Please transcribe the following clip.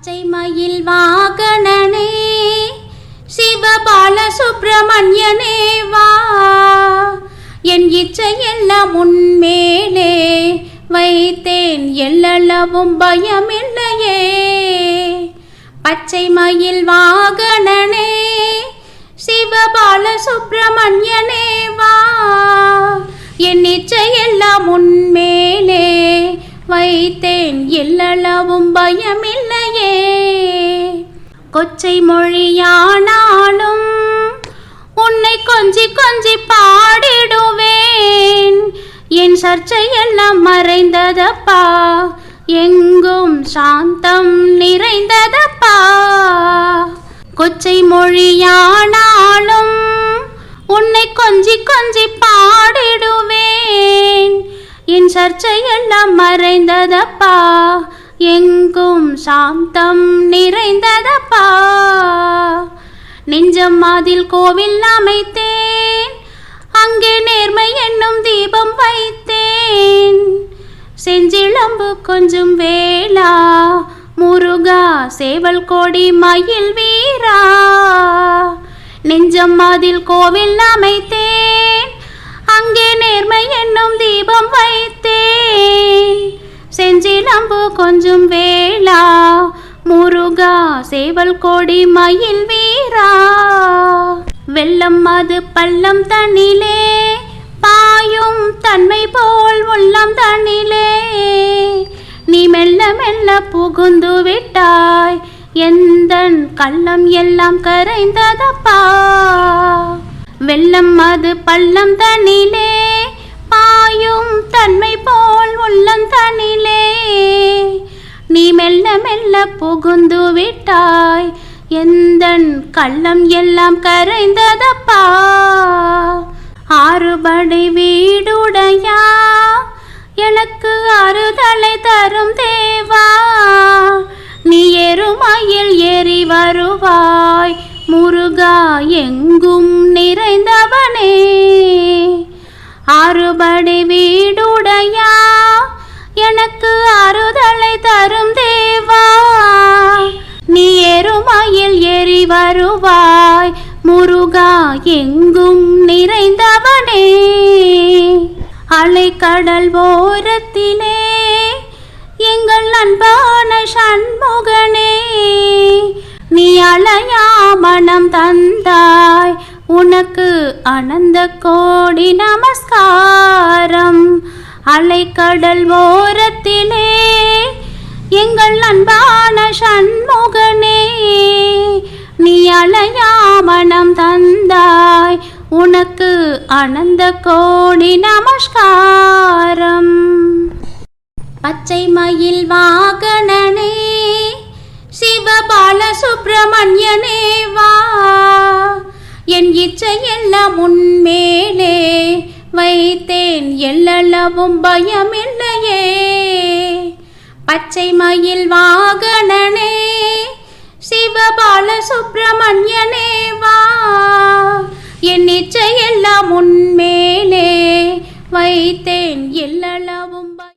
பச்சை மயில் வாகனனே சிவபால சுப்பிரமணியனே வா. என் இச்சையெல்லாம் உன்மேலே வைத்தேன் எல்லளவும் பயமில்லையே. பச்சை மயில் வாகனனே சிவபால சுப்பிரமணியனே வா. என் இச்சையெல்லாம் உன்மேலே வைத்தேன் எல்லளவும் பயமில்லை. பயமில்லையே கொச்சை மொழியானாலும் உன்னை கொஞ்சி கொஞ்சி பாடிடுவேன். என் சர்ச்சையெல்லாம் மறைந்ததப்பா? எங்கும் சாந்தம் நிறைந்ததப்பா? கொச்சை மொழியானாலும் உன்னை கொஞ்சி கொஞ்சி பாடிடுவேன். என் சர்ச்சையெல்லாம் மறைந்ததப்பா? எங்கும் சாந்தம் நிறைந்ததப்பா. நெஞ்சம் அதில் கோவில் அமைத்தேன். அங்கே நேர்மை என்னும் தீபம் வைத்தேன். செஞ்சிளம்பு கொஞ்சம் வேளா. முருகா சேவல் கோடி மயில் வீரா. நெஞ்சம் அதில் கோவில் அமைத்தேன். கொஞ்சம் வேளா. முருகா சேவல் கோடி மயில் வீரா. வெள்ளம் அது பள்ளம் தண்ணிலே. பாயும் தன்மை போல் உள்ளம் தண்ணிலே. நீ மெல்ல மெல்ல புகுந்து விட்டாய். எந்த கள்ளம் எல்லாம் கரைந்ததப்பா. வெள்ளம் அது பள்ளம் தண்ணிலே. பாயும் தன்மை புகுந்து விட்டாய் எந்த கள்ளம் எல்லாம் கரைந்ததப்பா? ஆறுபடை வீடுடையா? எனக்கு அறுதலை தரும் தேவா. நீ எருமையில் ஏறி வருவாய். முருகா எங்கும் நிறைந்தவனே. ஆறுபடை வீடுடையா? எனக்கு வருவாய். முருகா எங்கும் நிறைந்தவனே. அலைக்கடல் ஓரத்திலே எங்கள் அன்பான சண்முகனே. நீ அலையா மனம் தந்தாய். உனக்கு அனந்த கோடி நமஸ்காரம். அலைக்கடல் ஓரத்திலே எங்கள் அன்பான உனக்கு அனந்த கோடி நமஸ்காரம். பச்சை மயில் வாகனனே சிவபால சுப்பிரமணியனே வா. என் இச்சையெல்லாம் உன்மேலே வைத்தேன் எல்லளவும் பயமில்லையே. பச்சை மயில் வாகனனே சிவபால சுப்பிரமணியனே வா. என்